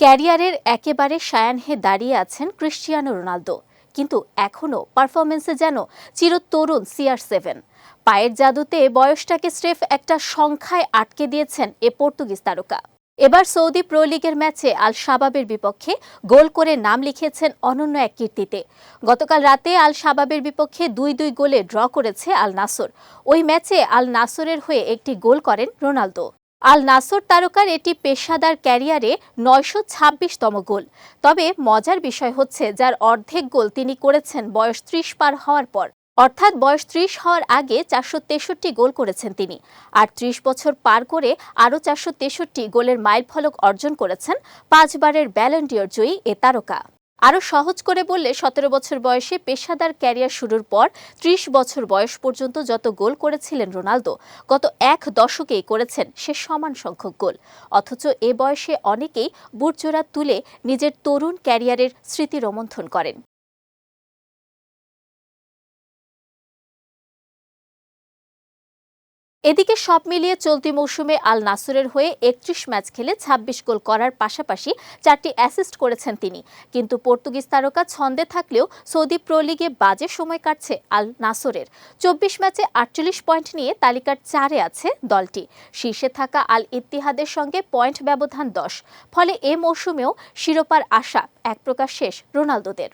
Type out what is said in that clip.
ক্যারিয়ারের একেবারে সায়ানহে দাঁড়িয়ে আছেন ক্রিশ্চিয়ানো রোনালদো। কিন্তু এখনও পারফরমেন্সে যেন চিরতরুণ সিআর সেভেন পায়ের জাদুতে বয়সটাকে স্রেফ একটা সংখ্যায় আটকে দিয়েছেন এ পর্তুগিজ তারকা। এবার সৌদি প্রো লিগের ম্যাচে আল শাবাবের বিপক্ষে গোল করে নাম লিখিয়েছেন অনন্য এক কীর্তিতে। গতকাল রাতে আল শাবাবের বিপক্ষে দুই দুই গোলে ড্র করেছে আল নাসর ওই ম্যাচে আল নাসরের হয়ে একটি গোল করেন রোনালদো। আল নাসর তারকার এটি পেশাদার ক্যারিয়ারে নয়শো ছাব্বিশতম গোল। তবে মজার বিষয় হচ্ছে, যার অর্ধেক গোল তিনি করেছেন বয়স ত্রিশ পার হওয়ার পর। অর্থাৎ বয়স ত্রিশ হওয়ার আগে চারশো তেষট্টি গোল করেছেন তিনি। আর ত্রিশ বছর পার করে আরও চারশো তেষট্টি গোলের মাইল ফলক অর্জন করেছেন পাঁচবারের ব্যালন্ডিয়র জয়ী এ তারকা। আরও সহজ করে বললে, সতেরো বছর বয়সে পেশাদার ক্যারিয়ার শুরুর পর ত্রিশ বছর বয়স পর্যন্ত যত গোল করেছিলেন রোনালদো, গত এক দশকেই করেছেন সে সমান সংখ্যক গোল। অথচ এ বয়সে অনেকেই বুটজোড়া তুলে নিজের তরুণ ক্যারিয়ারের স্মৃতি রোমন্থন করেন। এদিকে সব মিলিয়ে চলতি মৌসুমে আল নাসরের হয়ে একত্রিশ ম্যাচ খেলে ২৬ গোল করার পাশাপাশি চারটি অ্যাসিস্ট করেছেন তিনি। কিন্তু পর্তুগিজ তারকা ছন্দে থাকলেও সৌদি প্রো লিগে বাজে সময় কাটছে আল নাসরের। চব্বিশ ম্যাচে আটচল্লিশ পয়েন্ট নিয়ে তালিকার চারে আছে দলটি। শীর্ষে থাকা আল ইত্তিহাদের সঙ্গে পয়েন্ট ব্যবধান দশ। ফলে এ মৌসুমেও শিরোপার আশা এক প্রকার শেষ রোনালদোদের।